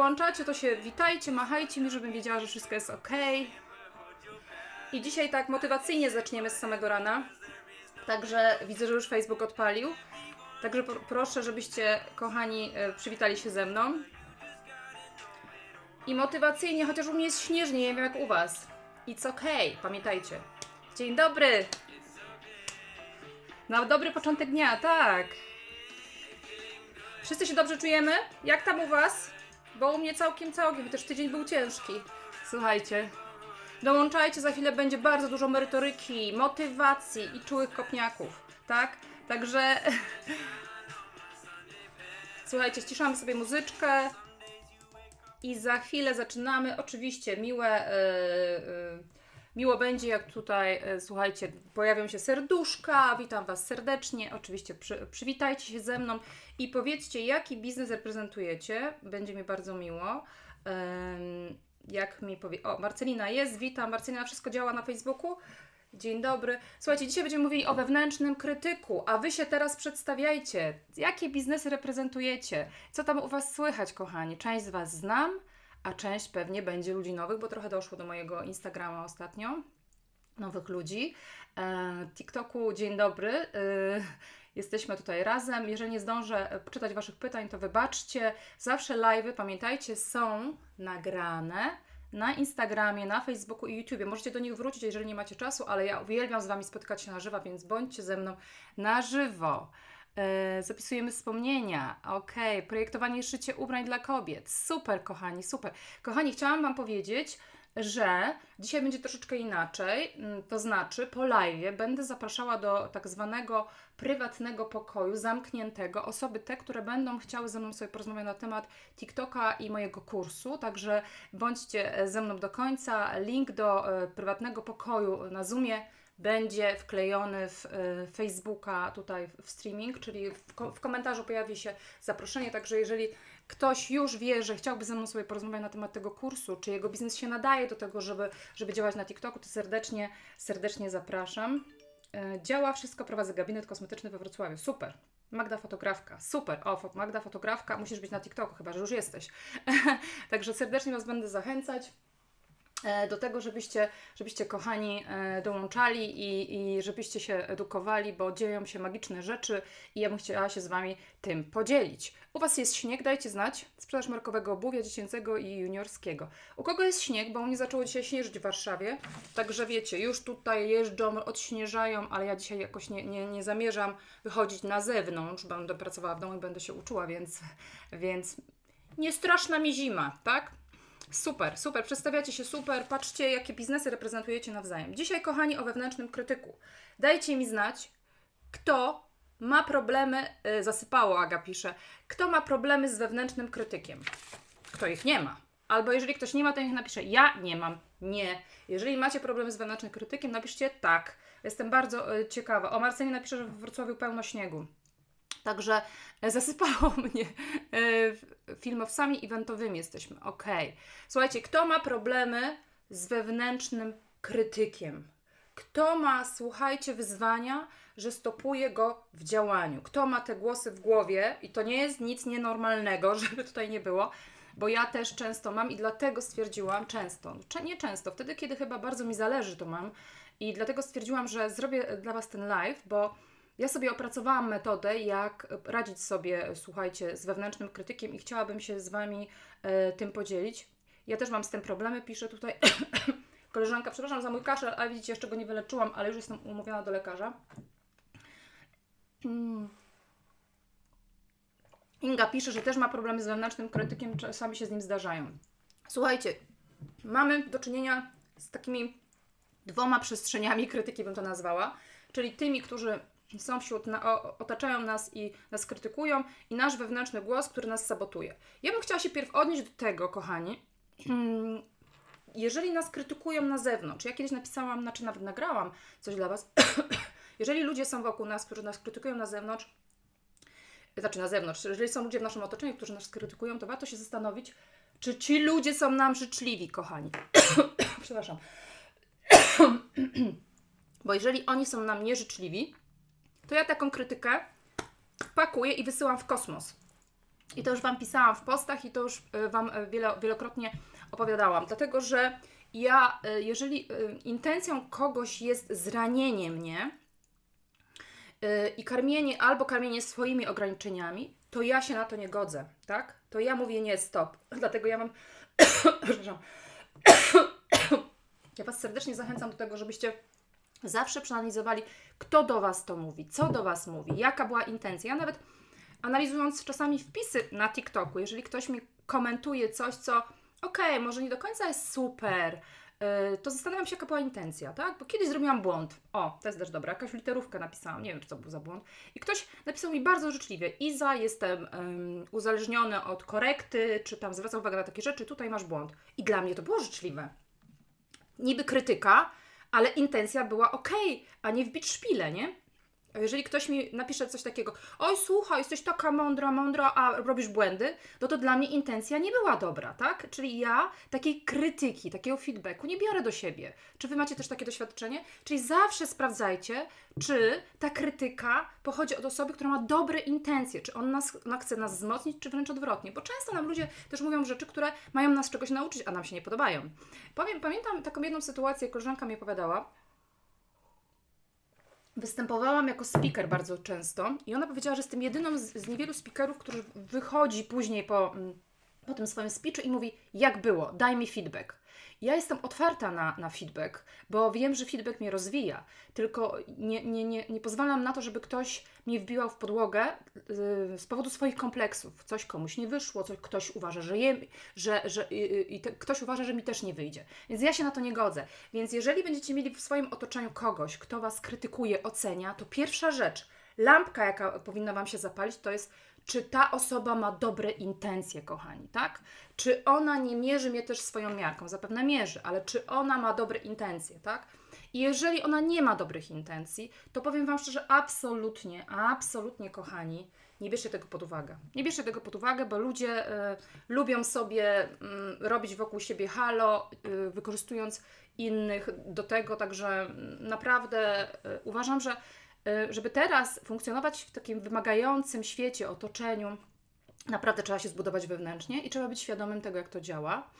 dołączacie, to się witajcie, machajcie mi, żebym wiedziała, że wszystko jest ok. I dzisiaj tak motywacyjnie zaczniemy z samego rana. Także widzę, że już Facebook odpalił. Także pro- proszę, żebyście, kochani, e, przywitali się ze mną. I motywacyjnie, chociaż u mnie jest śnieżnie, nie wiem jak u Was. It's okay, pamiętajcie. Dzień dobry! Na dobry początek dnia, tak. Wszyscy się dobrze czujemy? Jak tam u Was? Bo u mnie całkiem, całkiem, chociaż tydzień był ciężki. Słuchajcie, dołączajcie, za chwilę będzie bardzo dużo merytoryki, motywacji i czułych kopniaków, tak? Także słuchajcie, ściszamy sobie muzyczkę i za chwilę zaczynamy. Oczywiście miłe, yy, yy, miło będzie, jak tutaj, yy, słuchajcie, pojawią się serduszka. Witam Was serdecznie. Oczywiście przy, przywitajcie się ze mną i powiedzcie, jaki biznes reprezentujecie. Będzie mi bardzo miło. Jak mi powie. O, Marcelina jest, witam. Marcelina, wszystko działa na Facebooku? Dzień dobry. Słuchajcie, dzisiaj będziemy mówili o wewnętrznym krytyku, a Wy się teraz przedstawiajcie. Jakie biznesy reprezentujecie? Co tam u Was słychać, kochani? Część z Was znam, a część pewnie będzie ludzi nowych, bo trochę doszło do mojego Instagrama ostatnio. Nowych ludzi. E, TikToku, dzień dobry. E, jesteśmy tutaj razem. Jeżeli nie zdążę czytać Waszych pytań, to wybaczcie. Zawsze live'y, pamiętajcie, są nagrane na Instagramie, na Facebooku i YouTubie. Możecie do nich wrócić, jeżeli nie macie czasu, ale ja uwielbiam z Wami spotkać się na żywo, więc bądźcie ze mną na żywo. E, zapisujemy wspomnienia. Ok, projektowanie i szycie ubrań dla kobiet. Super, kochani, super. Kochani, chciałam Wam powiedzieć, że dzisiaj będzie troszeczkę inaczej. Mm, To znaczy, po live będę zapraszała do tak zwanego prywatnego pokoju, zamkniętego, osoby te, które będą chciały ze mną sobie porozmawiać na temat TikToka i mojego kursu. Także bądźcie e, ze mną do końca. Link do e, prywatnego pokoju na Zoomie będzie wklejony w e, Facebooka tutaj w streaming, czyli w, ko- w komentarzu pojawi się zaproszenie, także jeżeli ktoś już wie, że chciałby ze mną sobie porozmawiać na temat tego kursu, czy jego biznes się nadaje do tego, żeby, żeby działać na TikToku, to serdecznie, serdecznie zapraszam. E, Działa wszystko, prowadzę gabinet kosmetyczny we Wrocławiu. Super. Magda fotografka, super. O, Magda fotografka, musisz być na TikToku, chyba że już jesteś. Także serdecznie Was będę zachęcać do tego, żebyście, żebyście kochani e, dołączali i, i żebyście się edukowali, bo dzieją się magiczne rzeczy i ja bym chciała się z Wami tym podzielić. U Was jest śnieg, dajcie znać. Sprzedaż markowego obuwia dziecięcego i juniorskiego. U kogo jest śnieg, bo u mnie zaczęło dzisiaj śnieżyć w Warszawie, także wiecie, już tutaj jeżdżą, odśnieżają, ale ja dzisiaj jakoś nie, nie, nie zamierzam wychodzić na zewnątrz, będę pracowała w domu i będę się uczyła, więc, więc nie straszna mi zima, tak? Super, super, przedstawiacie się super, patrzcie jakie biznesy reprezentujecie nawzajem. Dzisiaj, kochani, o wewnętrznym krytyku. Dajcie mi znać, kto ma problemy, y, zasypało Aga pisze, kto ma problemy z wewnętrznym krytykiem. Kto ich nie ma. Albo jeżeli ktoś nie ma, to niech napisze ja nie mam, nie. Jeżeli macie problemy z wewnętrznym krytykiem, napiszcie tak. Jestem bardzo y, ciekawa. O, Marceli napisze, że w Wrocławiu pełno śniegu. Także e, zasypało mnie e, filmowcami eventowymi jesteśmy. Ok. Słuchajcie, kto ma problemy z wewnętrznym krytykiem? Kto ma, słuchajcie, wyzwania, że stopuje go w działaniu? Kto ma te głosy w głowie? I to nie jest nic nienormalnego, żeby tutaj nie było, bo ja też często mam i dlatego stwierdziłam, często, nie często, wtedy, kiedy chyba bardzo mi zależy, to mam. I dlatego stwierdziłam, że zrobię dla Was ten live, bo ja sobie opracowałam metodę, jak radzić sobie, słuchajcie, z wewnętrznym krytykiem i chciałabym się z Wami e, tym podzielić. Ja też mam z tym problemy, pisze tutaj koleżanka, przepraszam za mój kaszel, ale widzicie, jeszcze go nie wyleczyłam, ale już jestem umówiona do lekarza. Mm. Inga pisze, że też ma problemy z wewnętrznym krytykiem, czasami się z nim zdarzają. Słuchajcie, mamy do czynienia z takimi dwoma przestrzeniami krytyki, bym to nazwała, czyli tymi, którzy są wśród, na, otaczają nas i nas krytykują, i nasz wewnętrzny głos, który nas sabotuje. Ja bym chciała się pierw odnieść do tego, kochani. Mm, Jeżeli nas krytykują na zewnątrz, ja kiedyś napisałam, znaczy nawet nagrałam coś dla Was. Jeżeli ludzie są wokół nas, którzy nas krytykują na zewnątrz, znaczy na zewnątrz, jeżeli są ludzie w naszym otoczeniu, którzy nas krytykują, to warto się zastanowić, czy ci ludzie są nam życzliwi, kochani. Przepraszam. Bo jeżeli oni są nam nieżyczliwi, to ja taką krytykę pakuję i wysyłam w kosmos. I to już Wam pisałam w postach i to już e, Wam e, wielo, wielokrotnie opowiadałam, dlatego że ja, e, jeżeli intencją kogoś jest zranienie mnie i karmienie albo karmienie swoimi ograniczeniami, to ja się na to nie godzę, tak? To ja mówię nie, stop. Dlatego ja mam. Przepraszam. ja Was serdecznie zachęcam do tego, żebyście zawsze przeanalizowali, kto do Was to mówi, co do Was mówi, jaka była intencja. Ja nawet analizując czasami wpisy na TikToku, jeżeli ktoś mi komentuje coś, co okej, może nie do końca jest super, yy, to zastanawiam się, jaka była intencja, tak? Bo kiedyś zrobiłam błąd. O, to jest też dobra, jakaś literówkę napisałam, nie wiem, czy to był za błąd. I ktoś napisał mi bardzo życzliwie, Iza, jestem ym, uzależniony od korekty, czy tam zwraca uwagę na takie rzeczy, tutaj masz błąd. I dla mnie to było życzliwe. Niby krytyka, ale intencja była ok, a nie wbić szpilę, nie? Jeżeli ktoś mi napisze coś takiego, oj słuchaj, jesteś taka mądra, mądra, a robisz błędy, no to dla mnie intencja nie była dobra, tak? Czyli ja takiej krytyki, takiego feedbacku nie biorę do siebie. Czy Wy macie też takie doświadczenie? Czyli zawsze sprawdzajcie, czy ta krytyka pochodzi od osoby, która ma dobre intencje, czy on nas, ona chce nas wzmocnić, czy wręcz odwrotnie. Bo często nam ludzie też mówią rzeczy, które mają nas czegoś nauczyć, a nam się nie podobają. Powiem, pamiętam taką jedną sytuację, koleżanka mi opowiadała, Występowałam jako speaker bardzo często i ona powiedziała, że jestem jedyną z, z niewielu speakerów, który wychodzi później po, mm, po tym swoim speechu i mówi, jak było, daj mi feedback. Ja jestem otwarta na, na feedback, bo wiem, że feedback mnie rozwija, tylko nie, nie, nie, nie pozwalam na to, żeby ktoś mnie wbiłał w podłogę yy, z powodu swoich kompleksów. Coś komuś nie wyszło, coś, ktoś uważa, że, je, że, że yy, te, ktoś uważa, że mi też nie wyjdzie. Więc ja się na to nie godzę. Więc jeżeli będziecie mieli w swoim otoczeniu kogoś, kto Was krytykuje, ocenia, to pierwsza rzecz, lampka, jaka powinna Wam się zapalić, to jest czy ta osoba ma dobre intencje, kochani, tak? Czy ona nie mierzy mnie też swoją miarką? Zapewne mierzy, ale czy ona ma dobre intencje, tak? I jeżeli ona nie ma dobrych intencji, to powiem Wam szczerze, absolutnie, absolutnie, kochani, nie bierzcie tego pod uwagę. Nie bierzcie tego pod uwagę, bo ludzie y, lubią sobie y, robić wokół siebie halo, y, wykorzystując innych do tego, także mm, naprawdę y, uważam, że żeby teraz funkcjonować w takim wymagającym świecie, otoczeniu, naprawdę trzeba się zbudować wewnętrznie i trzeba być świadomym tego, jak to działa,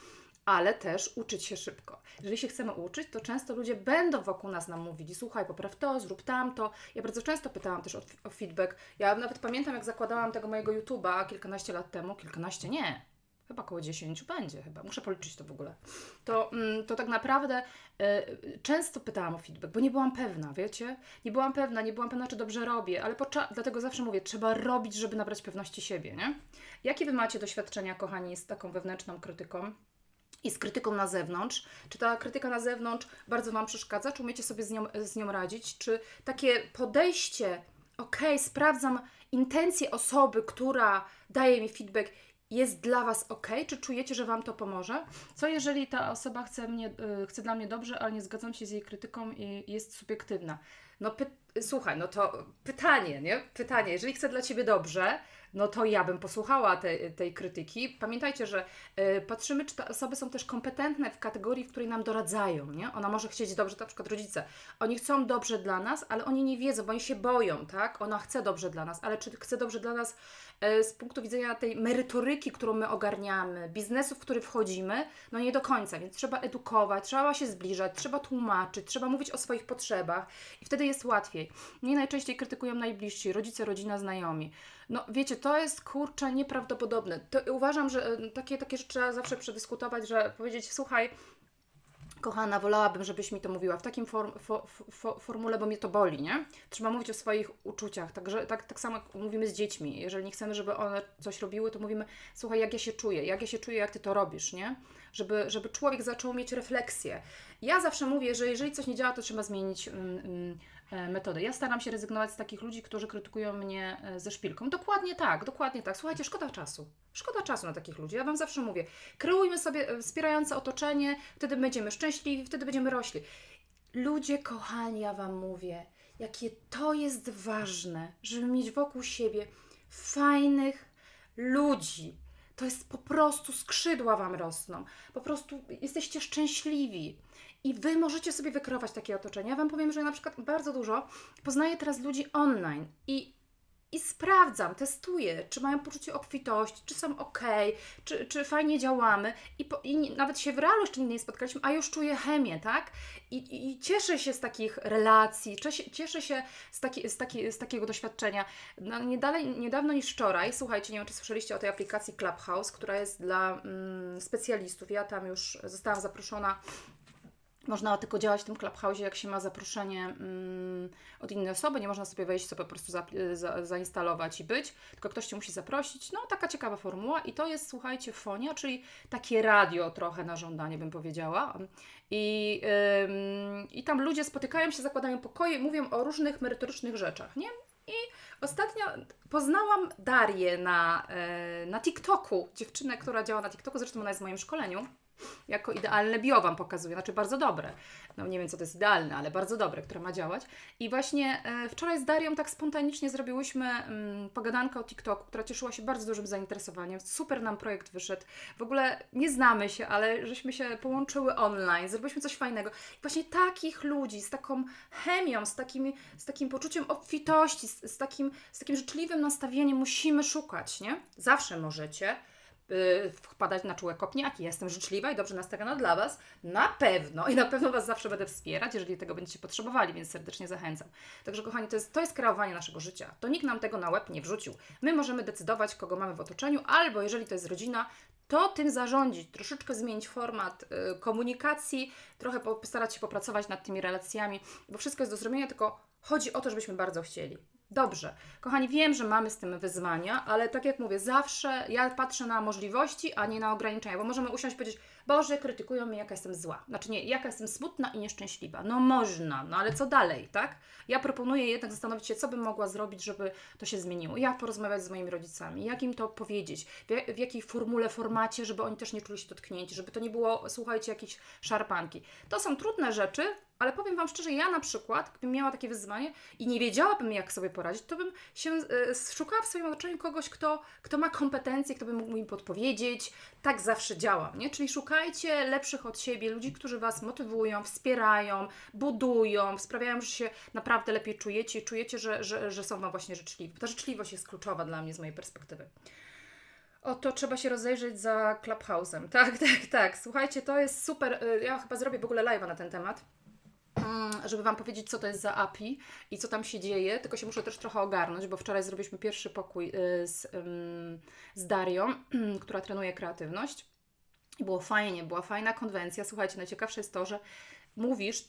ale też uczyć się szybko. Jeżeli się chcemy uczyć, to często ludzie będą wokół nas nam mówili, słuchaj, popraw to, zrób tamto. Ja bardzo często pytałam też o, o feedback. Ja nawet pamiętam, jak zakładałam tego mojego YouTube'a kilkanaście lat temu, kilkanaście nie, chyba około 10 będzie chyba, muszę policzyć to w ogóle, to, mm, to tak naprawdę y, często pytałam o feedback, bo nie byłam pewna, wiecie? Nie byłam pewna, nie byłam pewna, czy dobrze robię, ale dlatego zawsze mówię, trzeba robić, żeby nabrać pewności siebie, nie? Jakie Wy macie doświadczenia, kochani, z taką wewnętrzną krytyką? I z krytyką na zewnątrz. Czy ta krytyka na zewnątrz bardzo Wam przeszkadza? Czy umiecie sobie z nią, z nią radzić? Czy takie podejście, okej, sprawdzam intencje osoby, która daje mi feedback, jest dla Was ok? Czy czujecie, że Wam to pomoże? Co jeżeli ta osoba chce, mnie, y, chce dla mnie dobrze, ale nie zgadzam się z jej krytyką i jest subiektywna? No słuchaj, no to pytanie, nie? Pytanie, jeżeli chce dla Ciebie dobrze, no to ja bym posłuchała tej, tej krytyki. Pamiętajcie, że y, patrzymy, czy te osoby są też kompetentne w kategorii, w której nam doradzają, nie? Ona może chcieć dobrze, na przykład rodzice. Oni chcą dobrze dla nas, ale oni nie wiedzą, bo oni się boją, tak? Ona chce dobrze dla nas, ale czy chce dobrze dla nas y, z punktu widzenia tej merytoryki, którą my ogarniamy, biznesu, w który wchodzimy, no nie do końca, więc trzeba edukować, trzeba się zbliżać, trzeba tłumaczyć, trzeba mówić o swoich potrzebach i wtedy jest łatwiej. Mnie najczęściej krytykują najbliżsi, rodzice, rodzina, znajomi. No wiecie, to jest kurczę nieprawdopodobne. To, uważam, że y, takie, takie rzeczy trzeba zawsze przedyskutować, że powiedzieć, słuchaj, kochana, wolałabym, żebyś mi to mówiła w takim form, fo, fo, formule, bo mnie to boli, nie? Trzeba mówić o swoich uczuciach, także tak, tak samo mówimy z dziećmi. Jeżeli nie chcemy, żeby one coś robiły, to mówimy, słuchaj, jak ja się czuję, jak ja się czuję, jak Ty to robisz, nie? Żeby, żeby człowiek zaczął mieć refleksję. Ja zawsze mówię, że jeżeli coś nie działa, to trzeba zmienić mm, mm, e, metodę. Ja staram się rezygnować z takich ludzi, którzy krytykują mnie e, ze szpilką. Dokładnie tak, dokładnie tak. Słuchajcie, szkoda czasu. Szkoda czasu na takich ludzi. Ja Wam zawsze mówię, kreujmy sobie e, wspierające otoczenie, wtedy będziemy szczęśliwi, wtedy będziemy rośli. Ludzie kochani, ja Wam mówię, jakie to jest ważne, żeby mieć wokół siebie fajnych ludzi. To jest po prostu skrzydła Wam rosną. Po prostu jesteście szczęśliwi. I Wy możecie sobie wykreować takie otoczenie. Ja Wam powiem, że ja na przykład bardzo dużo poznaję teraz ludzi online i i sprawdzam, testuję, czy mają poczucie obfitości, czy są ok, czy, czy fajnie działamy i, po, i nawet się w realu jeszcze nie spotkaliśmy, a już czuję chemię, tak? I, i, cieszę się z takich relacji, cieszę, się z, taki, z, taki, z takiego doświadczenia. No, nie dalej, niedawno niż wczoraj, słuchajcie, nie wiem, czy słyszeliście o tej aplikacji Clubhouse, która jest dla mm, specjalistów. Ja tam już zostałam zaproszona można tylko działać w tym Clubhouse, jak się ma zaproszenie mm, od innej osoby. Nie można sobie wejść, sobie po prostu za, za, zainstalować i być, tylko ktoś Cię musi zaprosić. No, taka ciekawa formuła i to jest, słuchajcie, fonia, czyli takie radio trochę na żądanie, bym powiedziała. I, ym, I tam ludzie spotykają się, zakładają pokoje, mówią o różnych merytorycznych rzeczach, nie? I ostatnio poznałam Darię na, e, na TikToku, dziewczynę, która działa na TikToku, zresztą ona jest w moim szkoleniu jako idealne bio Wam pokazuje, znaczy bardzo dobre. No nie wiem, co to jest idealne, ale bardzo dobre, które ma działać. I właśnie e, wczoraj z Darią tak spontanicznie zrobiłyśmy mm, pogadankę o TikToku, która cieszyła się bardzo dużym zainteresowaniem. Super nam projekt wyszedł. W ogóle nie znamy się, ale żeśmy się połączyły online, zrobiliśmy coś fajnego. I właśnie takich ludzi, z taką chemią, z, takimi, z takim poczuciem obfitości, z, z, takim, z takim życzliwym nastawieniem musimy szukać, nie? Zawsze możecie wpadać na czułe kopniaki. Jestem życzliwa i dobrze nastawiona dla Was. Na pewno i na pewno Was zawsze będę wspierać, jeżeli tego będziecie potrzebowali, więc serdecznie zachęcam. Także kochani, to jest, to jest kreowanie naszego życia. To nikt nam tego na łeb nie wrzucił. My możemy decydować, kogo mamy w otoczeniu, albo jeżeli to jest rodzina, to tym zarządzić, troszeczkę zmienić format y, komunikacji, trochę po- postarać się popracować nad tymi relacjami, bo wszystko jest do zrobienia, tylko chodzi o to, żebyśmy bardzo chcieli. Dobrze. Kochani, wiem, że mamy z tym wyzwania, ale tak jak mówię, zawsze ja patrzę na możliwości, a nie na ograniczenia, bo możemy usiąść i powiedzieć, Boże, krytykują mnie, jaka jestem zła. Znaczy nie, jaka jestem smutna i nieszczęśliwa. No można, no ale co dalej, tak? Ja proponuję jednak zastanowić się, co bym mogła zrobić, żeby to się zmieniło. Jak porozmawiać z moimi rodzicami, jak im to powiedzieć, w, w jakiej formule, formacie, żeby oni też nie czuli się dotknięci, żeby to nie było, słuchajcie, jakieś szarpanki. To są trudne rzeczy, ale powiem Wam szczerze, ja na przykład, gdybym miała takie wyzwanie i nie wiedziałabym, jak sobie poradzić, to bym się e, szukała w swoim otoczeniu kogoś, kto, kto ma kompetencje, kto by mógł mi podpowiedzieć. Tak zawsze działam, nie? Czyli szukajcie lepszych od siebie, ludzi, którzy Was motywują, wspierają, budują, sprawiają, że się naprawdę lepiej czujecie czujecie, że, że, że są Wam właśnie życzliwi. Ta życzliwość jest kluczowa dla mnie z mojej perspektywy. Oto trzeba się rozejrzeć za Clubhouse'em. Tak, tak, tak. Słuchajcie, to jest super. y, Ja chyba zrobię w ogóle live'a na ten temat żeby Wam powiedzieć, co to jest za API i co tam się dzieje, tylko się muszę też trochę ogarnąć, bo wczoraj zrobiliśmy pierwszy pokój y, z, z Darią, która trenuje kreatywność. I było fajnie, była fajna konwencja. Słuchajcie, najciekawsze jest to, że mówisz,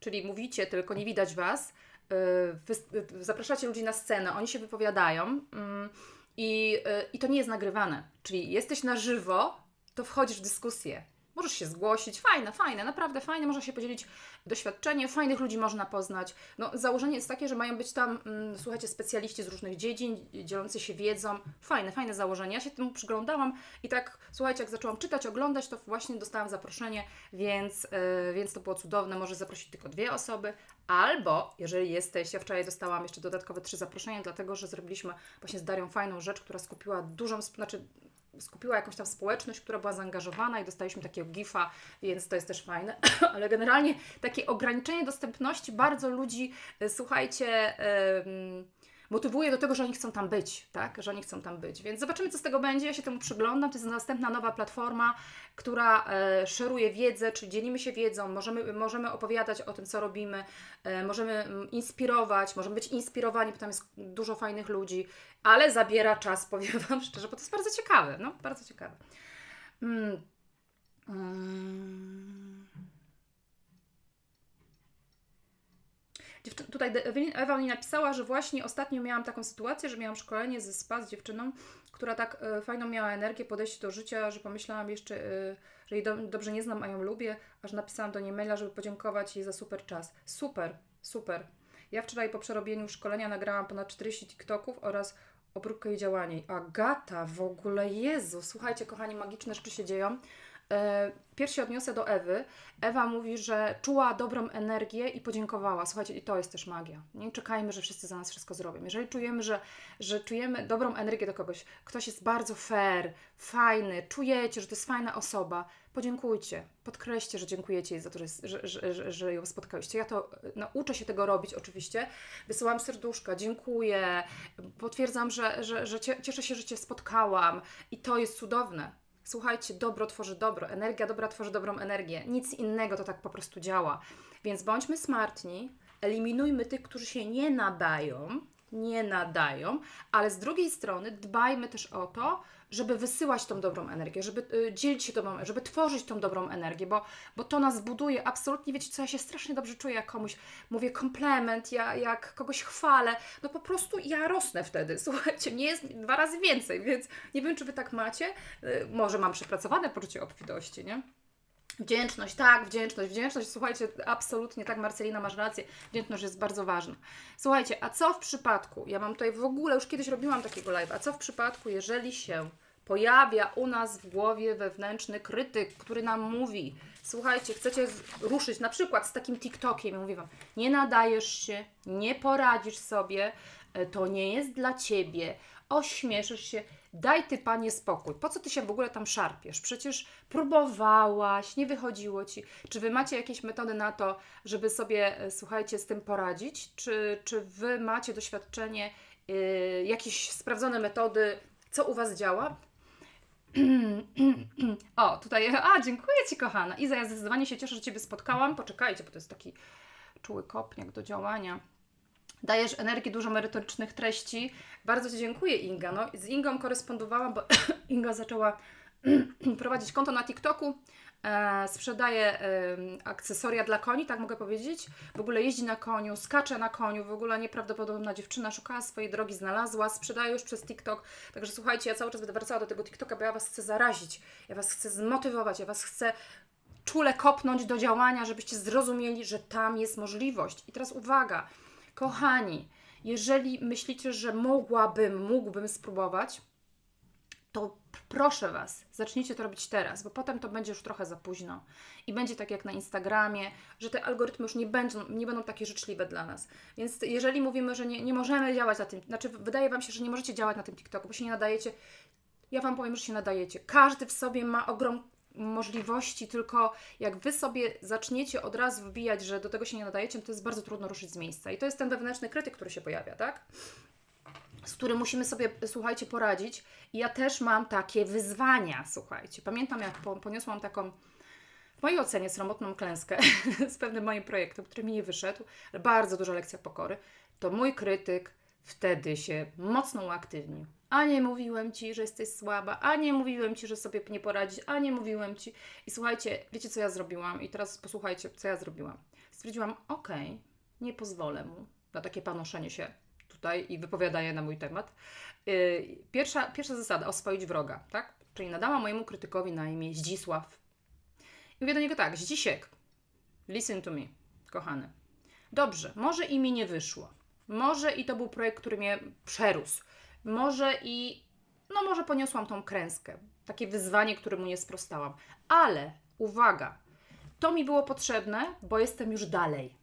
czyli mówicie, tylko nie widać Was, y, y, zapraszacie ludzi na scenę, oni się wypowiadają mm, i, i to nie jest nagrywane. Czyli jesteś na żywo, to wchodzisz w dyskusję. Możesz się zgłosić, fajne, fajne, naprawdę fajne, można się podzielić doświadczeniem, fajnych ludzi można poznać. No, założenie jest takie, że mają być tam, mm, słuchajcie, specjaliści z różnych dziedzin, dzielący się wiedzą. Fajne, fajne założenie. Ja się temu przyglądałam i tak, słuchajcie, jak zaczęłam czytać, oglądać, to właśnie dostałam zaproszenie, więc, yy, więc to było cudowne. Może zaprosić tylko dwie osoby, albo jeżeli jesteś, ja wczoraj dostałam jeszcze dodatkowe trzy zaproszenia, dlatego że zrobiliśmy właśnie z Darią fajną rzecz, która skupiła dużą, znaczy skupiła jakąś tam społeczność, która była zaangażowana i dostaliśmy takiego gifa, więc to jest też fajne. Ale generalnie takie ograniczenie dostępności bardzo ludzi, e, słuchajcie, em, motywuje do tego, że oni chcą tam być, tak? Że oni chcą tam być. Więc zobaczymy, co z tego będzie. Ja się temu przyglądam. To jest następna nowa platforma, która e, szeruje wiedzę, czyli dzielimy się wiedzą, możemy, możemy opowiadać o tym, co robimy, e, możemy mm, inspirować, możemy być inspirowani, bo tam jest dużo fajnych ludzi, ale zabiera czas, powiem Wam szczerze, bo to jest bardzo ciekawe, no, bardzo ciekawe. Mm. Mm. Dziewczy- tutaj Ewa mi napisała, że właśnie ostatnio miałam taką sytuację, że miałam szkolenie ze spa z dziewczyną, która tak e, fajną miała energię, podejście do życia, że pomyślałam jeszcze, e, że jej do, dobrze nie znam, a ją lubię, aż napisałam do niej maila, żeby podziękować jej za super czas. Super, super. Ja wczoraj po przerobieniu szkolenia nagrałam ponad 40 TikToków oraz obróbkę jej działań. Agata, w ogóle Jezu, słuchajcie, kochani, magiczne rzeczy się dzieją. E, Pierw się odniosę do Ewy. Ewa mówi, że czuła dobrą energię i podziękowała. Słuchajcie, i to jest też magia. Nie czekajmy, że wszyscy za nas wszystko zrobią. Jeżeli czujemy, że, że czujemy dobrą energię do kogoś, ktoś jest bardzo fair, fajny, czujecie, że to jest fajna osoba, podziękujcie. Podkreślcie, że dziękujecie jej za to, że, że, że, że, ją spotkałyście. Ja to nauczę się tego robić oczywiście. Wysyłam serduszka, dziękuję, potwierdzam, że, że, że cie- cieszę się, że Cię spotkałam i to jest cudowne. Słuchajcie, dobro tworzy dobro, energia dobra tworzy dobrą energię. Nic innego to tak po prostu działa. Więc bądźmy smartni, eliminujmy tych, którzy się nie nadają, nie nadają, ale z drugiej strony dbajmy też o to, żeby wysyłać tą dobrą energię, żeby y, dzielić się dobrą, żeby tworzyć tą dobrą energię, bo, bo to nas buduje. Absolutnie wiecie, co ja się strasznie dobrze czuję, jak komuś mówię komplement, ja, jak kogoś chwalę, no po prostu ja rosnę wtedy. Słuchajcie, nie jest dwa razy więcej, więc nie wiem, czy wy tak macie. Y, Może mam przepracowane poczucie obfitości, nie? Wdzięczność, tak, wdzięczność, wdzięczność. Słuchajcie, absolutnie tak, Marcelina, masz rację. Wdzięczność jest bardzo ważna. Słuchajcie, a co w przypadku, ja mam tutaj w ogóle, już kiedyś robiłam takiego live, a co w przypadku, jeżeli się pojawia u nas w głowie wewnętrzny krytyk, który nam mówi, słuchajcie, chcecie ruszyć na przykład z takim TikTokiem i mówi Wam, nie nadajesz się, nie poradzisz sobie, e, to nie jest dla Ciebie, ośmieszysz się, daj Ty Panie spokój, po co Ty się w ogóle tam szarpiesz? Przecież próbowałaś, nie wychodziło Ci. Czy Wy macie jakieś metody na to, żeby sobie, e, słuchajcie, z tym poradzić? Czy, czy Wy macie doświadczenie, y, jakieś sprawdzone metody, co u Was działa? O, tutaj, a, dziękuję Ci, kochana. Iza, ja zdecydowanie się cieszę, że Ciebie spotkałam. Poczekajcie, bo to jest taki czuły kopniak do działania. Dajesz energii, dużo merytorycznych treści. Bardzo Ci dziękuję, Inga. No, z Ingą korespondowałam, bo Inga zaczęła prowadzić konto na TikToku. E, sprzedaje em, akcesoria dla koni, tak mogę powiedzieć. W ogóle jeździ na koniu, skacze na koniu, w ogóle nieprawdopodobna dziewczyna, szukała swojej drogi, znalazła, sprzedaje już przez TikTok. Także słuchajcie, ja cały czas będę wracała do tego TikToka, bo ja Was chcę zarazić, ja Was chcę zmotywować, ja Was chcę czule kopnąć do działania, żebyście zrozumieli, że tam jest możliwość. I teraz uwaga, kochani, jeżeli myślicie, że mogłabym, mógłbym spróbować, to proszę Was, zacznijcie to robić teraz, bo potem to będzie już trochę za późno. I będzie tak jak na Instagramie, że te algorytmy już nie będą, nie będą takie życzliwe dla nas. Więc jeżeli mówimy, że nie, nie możemy działać na tym, znaczy wydaje Wam się, że nie możecie działać na tym TikToku, bo się nie nadajecie, ja Wam powiem, że się nadajecie. Każdy w sobie ma ogrom możliwości, tylko jak Wy sobie zaczniecie od razu wbijać, że do tego się nie nadajecie, to jest bardzo trudno ruszyć z miejsca. I to jest ten wewnętrzny krytyk, który się pojawia, tak? z którym musimy sobie, słuchajcie, poradzić. I ja też mam takie wyzwania, słuchajcie. Pamiętam, jak po- poniosłam taką, w mojej ocenie, sromotną klęskę z pewnym moim projektem, który mi nie wyszedł, ale bardzo duża lekcja pokory, to mój krytyk wtedy się mocno uaktywnił. A nie mówiłem Ci, że jesteś słaba, a nie mówiłem Ci, że sobie nie poradzisz, a nie mówiłem Ci. I słuchajcie, wiecie co ja zrobiłam? I teraz posłuchajcie, co ja zrobiłam. Stwierdziłam, okej, nie pozwolę mu na takie panoszenie się tutaj i wypowiadanie na mój temat. Yy, Pierwsza, pierwsza zasada, oswoić wroga, tak? Czyli nadałam mojemu krytykowi na imię Zdzisław. I mówię do niego tak, Zdzisiek, listen to me, kochany. Dobrze, może i mi nie wyszło. Może i to był projekt, który mnie przerósł. Może i, no może poniosłam tą kręskę. Takie wyzwanie, któremu nie sprostałam. Ale, uwaga, to mi było potrzebne, bo jestem już dalej.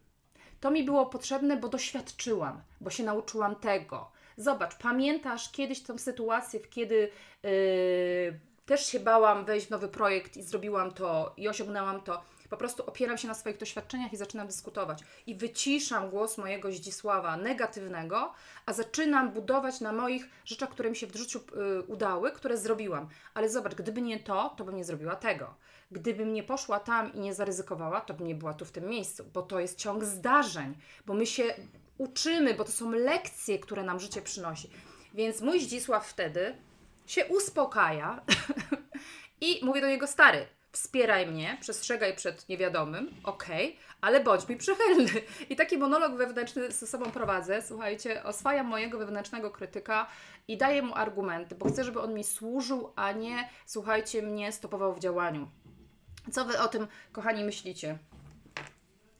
To mi było potrzebne, bo doświadczyłam, bo się nauczyłam tego. Zobacz, pamiętasz kiedyś tą sytuację, kiedy yy, też się bałam wejść w nowy projekt i zrobiłam to i osiągnęłam to. Po prostu opieram się na swoich doświadczeniach i zaczynam dyskutować. I wyciszam głos mojego Zdzisława negatywnego, a zaczynam budować na moich rzeczach, które mi się w życiu y, udały, które zrobiłam. Ale zobacz, gdyby nie to, to bym nie zrobiła tego. Gdybym nie poszła tam i nie zaryzykowała, to bym nie była tu w tym miejscu, bo to jest ciąg zdarzeń, bo my się uczymy, bo to są lekcje, które nam życie przynosi. Więc mój Zdzisław wtedy się uspokaja i mówię do niego, stary, wspieraj mnie, przestrzegaj przed niewiadomym, okej, ale bądź mi przychylny. I taki monolog wewnętrzny ze sobą prowadzę, słuchajcie, oswajam mojego wewnętrznego krytyka i daję mu argumenty, bo chcę, żeby on mi służył, a nie, słuchajcie, mnie stopował w działaniu. Co Wy o tym, kochani, myślicie?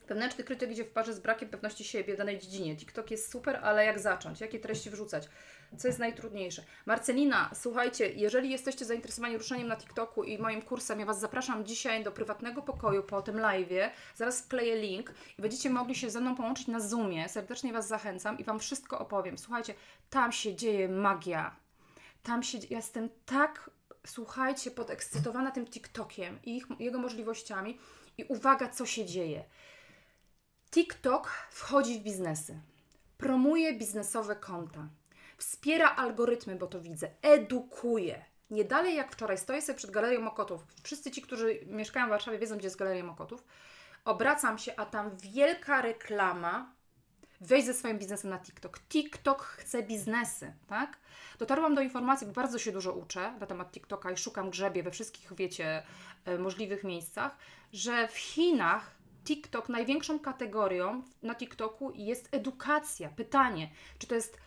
Wewnętrzny krytyk idzie w parze z brakiem pewności siebie w danej dziedzinie. TikTok jest super, ale jak zacząć? Jakie treści wrzucać? Co jest najtrudniejsze? Marcelina, słuchajcie, jeżeli jesteście zainteresowani ruszeniem na TikToku i moim kursem, ja Was zapraszam dzisiaj do prywatnego pokoju po tym live'ie. Zaraz wkleję link i będziecie mogli się ze mną połączyć na Zoomie. Serdecznie Was zachęcam i Wam wszystko opowiem. Słuchajcie, tam się dzieje magia. Tam się, ja jestem tak, słuchajcie, podekscytowana tym TikTokiem i ich, jego możliwościami. I uwaga, co się dzieje. TikTok wchodzi w biznesy, promuje biznesowe konta, wspiera algorytmy, bo to widzę, edukuje. Nie dalej jak wczoraj stoję sobie przed Galerią Mokotów. Wszyscy ci, którzy mieszkają w Warszawie, wiedzą, gdzie jest Galeria Mokotów. Obracam się, a tam wielka reklama. Wejdź ze swoim biznesem na TikTok. TikTok chce biznesy, tak? Dotarłam do informacji, bo bardzo się dużo uczę na temat TikToka i szukam grzebie we wszystkich, wiecie, e, możliwych miejscach, że w Chinach TikTok największą kategorią na TikToku jest edukacja. Pytanie, czy to jest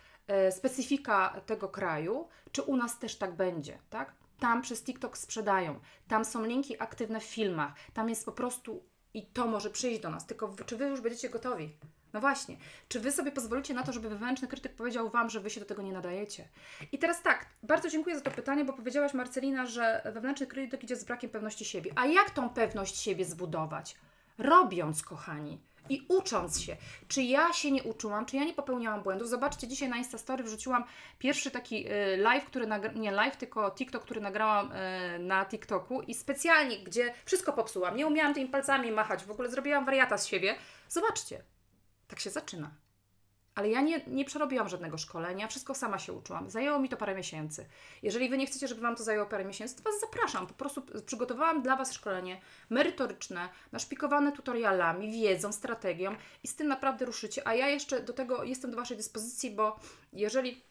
specyfika tego kraju, czy u nas też tak będzie, tak? Tam przez TikTok sprzedają, tam są linki aktywne w filmach, tam jest po prostu i to może przyjść do nas, tylko czy Wy już będziecie gotowi? No właśnie, czy Wy sobie pozwolicie na to, żeby wewnętrzny krytyk powiedział Wam, że Wy się do tego nie nadajecie? I teraz tak, bardzo dziękuję za to pytanie, bo powiedziałaś Marcelina, że wewnętrzny krytyk idzie z brakiem pewności siebie. A jak tą pewność siebie zbudować? Robiąc, kochani. I ucząc się, czy ja się nie uczyłam, czy ja nie popełniałam błędów. Zobaczcie, dzisiaj na Instastory wrzuciłam pierwszy taki y, live, który nie live, tylko TikTok, który nagrałam y, na TikToku i specjalnie, gdzie wszystko popsułam. Nie umiałam tymi palcami machać, w ogóle zrobiłam wariata z siebie. Zobaczcie, tak się zaczyna. Ale ja nie, nie przerobiłam żadnego szkolenia, wszystko sama się uczyłam. Zajęło mi to parę miesięcy. Jeżeli Wy nie chcecie, żeby Wam to zajęło parę miesięcy, to Was zapraszam. Po prostu przygotowałam dla Was szkolenie merytoryczne, naszpikowane tutorialami, wiedzą, strategią i z tym naprawdę ruszycie. A ja jeszcze do tego jestem do Waszej dyspozycji, bo jeżeli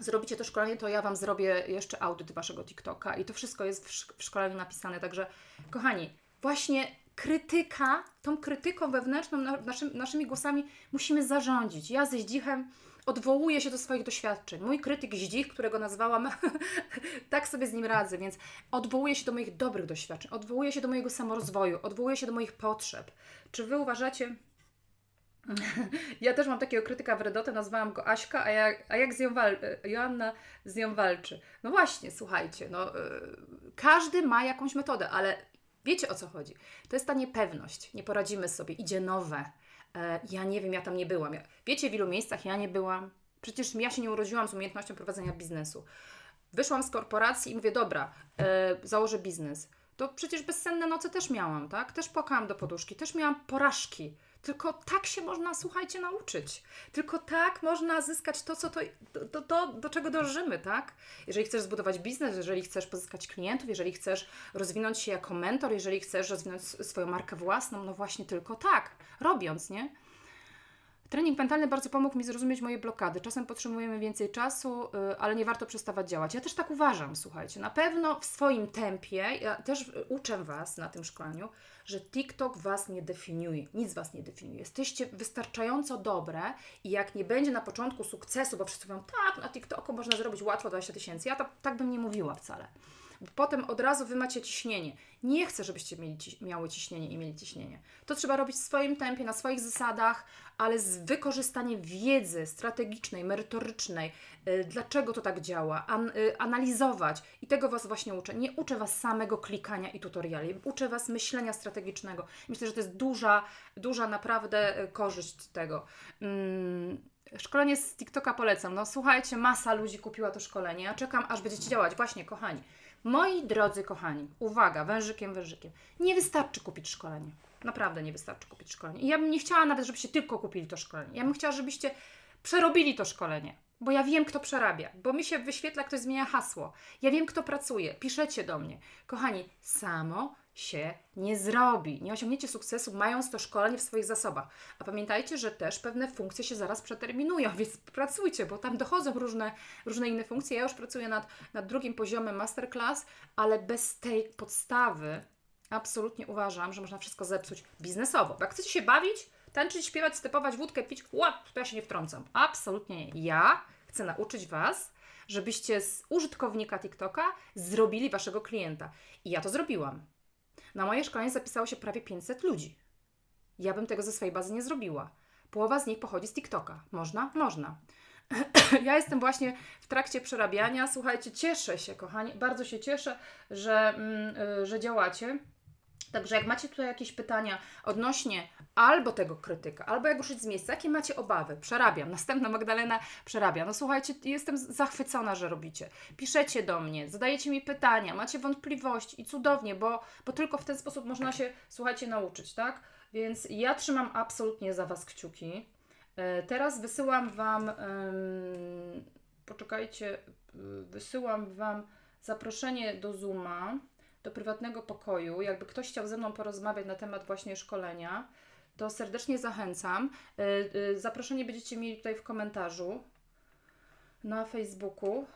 zrobicie to szkolenie, to ja Wam zrobię jeszcze audyt Waszego TikToka i to wszystko jest w, sz- w szkoleniu napisane. Także, kochani, właśnie krytyka, tą krytyką wewnętrzną, na, naszym, naszymi głosami musimy zarządzić. Ja ze Zdzichem odwołuję się do swoich doświadczeń. Mój krytyk Zdzich, którego nazwałam, tak sobie z nim radzę, więc odwołuję się do moich dobrych doświadczeń, odwołuję się do mojego samorozwoju, odwołuję się do moich potrzeb. Czy Wy uważacie, ja też mam takiego krytyka w Redotę, nazwałam go Aśka, a jak, a jak z nią wal, Joanna z nią walczy? No właśnie, słuchajcie, no, yy, każdy ma jakąś metodę, ale wiecie o co chodzi. To jest ta niepewność, nie poradzimy sobie, idzie nowe. E, ja nie wiem, ja tam nie byłam. Ja, wiecie, w ilu miejscach ja nie byłam? Przecież ja się nie urodziłam z umiejętnością prowadzenia biznesu. Wyszłam z korporacji i mówię, dobra, e, założę biznes. To przecież bezsenne noce też miałam, tak? Też płakałam do poduszki, też miałam porażki. Tylko tak się można, słuchajcie, nauczyć. Tylko tak można zyskać to, co to, to, do czego dążymy, tak? Jeżeli chcesz zbudować biznes, jeżeli chcesz pozyskać klientów, jeżeli chcesz rozwinąć się jako mentor, jeżeli chcesz rozwinąć swoją markę własną, no właśnie tylko tak, robiąc, nie? Trening mentalny bardzo pomógł mi zrozumieć moje blokady. Czasem potrzebujemy więcej czasu, y, ale nie warto przestawać działać. Ja też tak uważam, słuchajcie. Na pewno w swoim tempie, ja też uczę Was na tym szkoleniu, że TikTok Was nie definiuje, nic Was nie definiuje. Jesteście wystarczająco dobre i jak nie będzie na początku sukcesu, bo wszyscy mówią, tak, na TikToku można zrobić łatwo 20 tysięcy, ja to, tak bym nie mówiła wcale. Potem od razu Wy macie ciśnienie. Nie chcę, żebyście mieli, ci- miały ciśnienie i mieli ciśnienie. To trzeba robić w swoim tempie, na swoich zasadach, ale z wykorzystaniem wiedzy strategicznej, merytorycznej, y, dlaczego to tak działa, an, y, analizować. I tego Was właśnie uczę. Nie uczę Was samego klikania i tutoriali, uczę Was myślenia strategicznego. Myślę, że to jest duża, duża naprawdę y, korzyść tego. Mm, Szkolenie z TikToka polecam. No słuchajcie, masa ludzi kupiła to szkolenie. Ja czekam, aż będziecie działać. Właśnie, kochani. Moi drodzy kochani, uwaga, wężykiem, wężykiem. Nie wystarczy kupić szkolenie. Naprawdę nie wystarczy kupić szkolenie. I ja bym nie chciała nawet, żebyście tylko kupili to szkolenie. Ja bym chciała, żebyście przerobili to szkolenie. Bo ja wiem, kto przerabia, bo mi się wyświetla, ktoś zmienia hasło. Ja wiem, kto pracuje. Piszecie do mnie. Kochani, samo się nie zrobi. Nie osiągniecie sukcesu, mając to szkolenie w swoich zasobach. A pamiętajcie, że też pewne funkcje się zaraz przeterminują, więc pracujcie, bo tam dochodzą różne, różne inne funkcje. Ja już pracuję nad, nad drugim poziomem masterclass, ale bez tej podstawy absolutnie uważam, że można wszystko zepsuć biznesowo. Bo jak chcecie się bawić, tańczyć, śpiewać, stepować, wódkę pić, łap, to ja się nie wtrącam. Absolutnie nie. Ja chcę nauczyć Was, żebyście z użytkownika TikToka zrobili Waszego klienta. I ja to zrobiłam. Na moje szkolenie zapisało się prawie 500 ludzi. Ja bym tego ze swojej bazy nie zrobiła. Połowa z nich pochodzi z TikToka. Można? Można. Ja jestem właśnie w trakcie przerabiania. Słuchajcie, cieszę się, kochani, bardzo się cieszę, że, mm, y, że działacie. Także jak macie tutaj jakieś pytania odnośnie albo tego krytyka, albo jak ruszyć z miejsca, jakie macie obawy? Przerabiam. Następna Magdalena przerabia. No słuchajcie, jestem zachwycona, że robicie. Piszecie do mnie, zadajecie mi pytania, macie wątpliwości i cudownie, bo, bo tylko w ten sposób można się, słuchajcie, nauczyć, tak? Więc ja trzymam absolutnie za Was kciuki. E, Teraz wysyłam Wam, poczekajcie, wysyłam Wam zaproszenie do Zooma, do prywatnego pokoju. Jakby ktoś chciał ze mną porozmawiać na temat właśnie szkolenia, to serdecznie zachęcam. E, e, Zaproszenie będziecie mieli tutaj w komentarzu na Facebooku.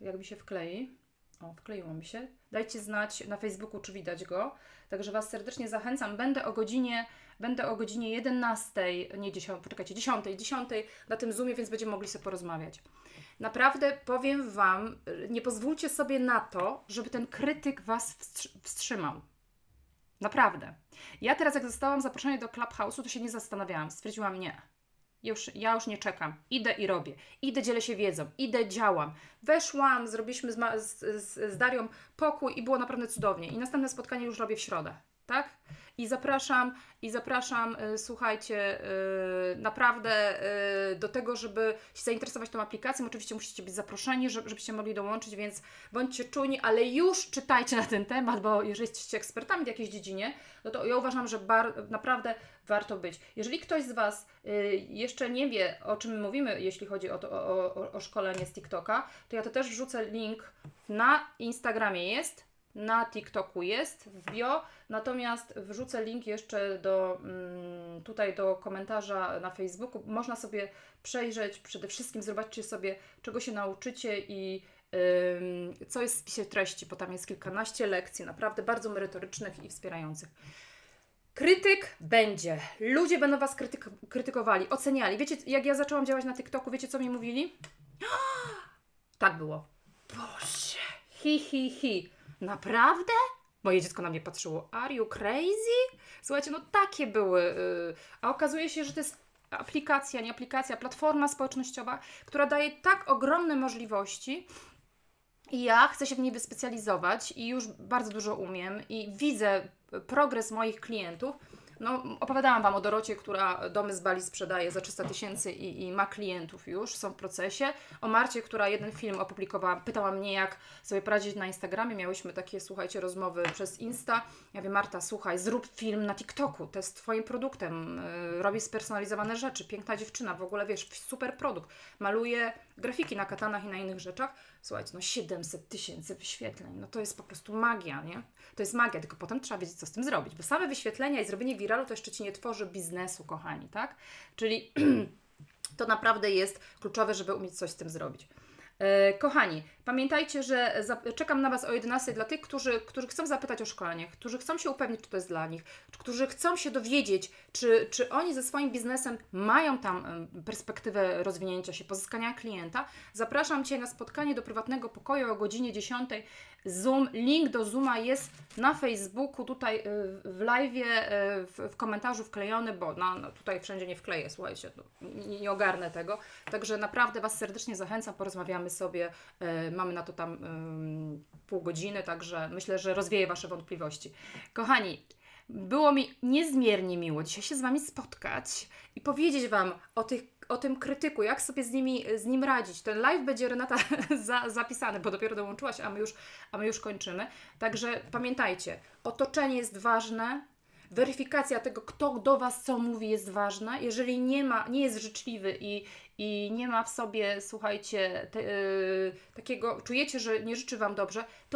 Jak mi się wklei. O, wkleiło mi się. Dajcie znać na Facebooku, czy widać go. Także Was serdecznie zachęcam. Będę o godzinie, będę o godzinie 11, nie 10, poczekajcie, 10, 10 na tym Zoomie, więc będziemy mogli sobie porozmawiać. Naprawdę powiem Wam, y, nie pozwólcie sobie na to, żeby ten krytyk Was wstrzy- wstrzymał. Naprawdę. Ja teraz, jak zostałam zaproszona do Clubhouse'u, to się nie zastanawiałam. Stwierdziłam nie. Już, ja już nie czekam. Idę i robię. Idę, dzielę się wiedzą. Idę, działam. Weszłam, zrobiliśmy z, z, z Darią pokój i było naprawdę cudownie. I następne spotkanie już robię w środę. Tak? I zapraszam, i zapraszam, y, słuchajcie, y, naprawdę y, do tego, żeby się zainteresować tą aplikacją. Oczywiście musicie być zaproszeni, żeby, żebyście mogli dołączyć, więc bądźcie czujni, ale już czytajcie na ten temat, bo jeżeli jesteście ekspertami w jakiejś dziedzinie, no to ja uważam, że bar, naprawdę warto być. Jeżeli ktoś z Was jeszcze nie wie, o czym mówimy, jeśli chodzi o, to, o, o, o szkolenie z TikToka, to ja to też wrzucę link na Instagramie jest, na TikToku jest w bio, natomiast wrzucę link jeszcze do mm, tutaj do komentarza na Facebooku. Można sobie przejrzeć, przede wszystkim zobaczcie sobie, czego się nauczycie i ym, co jest w spisie treści, bo tam jest kilkanaście lekcji, naprawdę bardzo merytorycznych i wspierających. Krytyk będzie. Ludzie będą Was krytyk krytykowali, oceniali. Wiecie, jak ja zaczęłam działać na TikToku, wiecie co mi mówili? Tak było. Boże, hi, hi, hi. Naprawdę? Moje dziecko na mnie patrzyło. Are you crazy? Słuchajcie, no takie były. Yy, a okazuje się, że to jest aplikacja, nie aplikacja, platforma społecznościowa, która daje tak ogromne możliwości. I ja chcę się w niej wyspecjalizować i już bardzo dużo umiem i widzę progres moich klientów. No, opowiadałam Wam o Dorocie, która domy z Bali sprzedaje za 300 tysięcy i, i ma klientów już, są w procesie. O Marcie, która jeden film opublikowała, pytała mnie, jak sobie poradzić na Instagramie. Miałyśmy takie, słuchajcie, rozmowy przez Insta. Ja wiem, Marta, słuchaj, zrób film na TikToku, to jest Twoim produktem. Yy, robi spersonalizowane rzeczy, piękna dziewczyna, w ogóle wiesz, super produkt. Maluje grafiki na katanach i na innych rzeczach. Słuchajcie, no 700 tysięcy wyświetleń, no to jest po prostu magia, nie? To jest magia, tylko potem trzeba wiedzieć, co z tym zrobić, bo same wyświetlenia i zrobienie wiralu to jeszcze Ci nie tworzy biznesu, kochani, tak? Czyli to naprawdę jest kluczowe, żeby umieć coś z tym zrobić. E, Kochani, pamiętajcie, że czekam na Was o 11 dla tych, którzy, którzy chcą zapytać o szkolenie, którzy chcą się upewnić, czy to jest dla nich, którzy chcą się dowiedzieć, czy, czy oni ze swoim biznesem mają tam perspektywę rozwinięcia się, pozyskania klienta. Zapraszam Cię na spotkanie do prywatnego pokoju o godzinie 10. Zoom, link do Zooma jest na Facebooku, tutaj y, w live, w, w komentarzu wklejony, bo no, no, tutaj wszędzie nie wkleję, słuchajcie, no, nie, nie ogarnę tego. Także naprawdę Was serdecznie zachęcam, porozmawiamy sobie, y, mamy na to tam pół godziny, także myślę, że rozwieję Wasze wątpliwości. Kochani, było mi niezmiernie miło dzisiaj się z Wami spotkać i powiedzieć Wam o, tych, o tym krytyku, jak sobie z, nimi, z nim radzić. Ten live będzie Renata za, zapisany, bo dopiero dołączyłaś, a my, już, a my już kończymy. Także pamiętajcie, otoczenie jest ważne, weryfikacja tego, kto do Was co mówi jest ważna. Jeżeli nie ma, nie jest życzliwy i, i nie ma w sobie, słuchajcie, te, yy, takiego, czujecie, że nie życzy Wam dobrze, to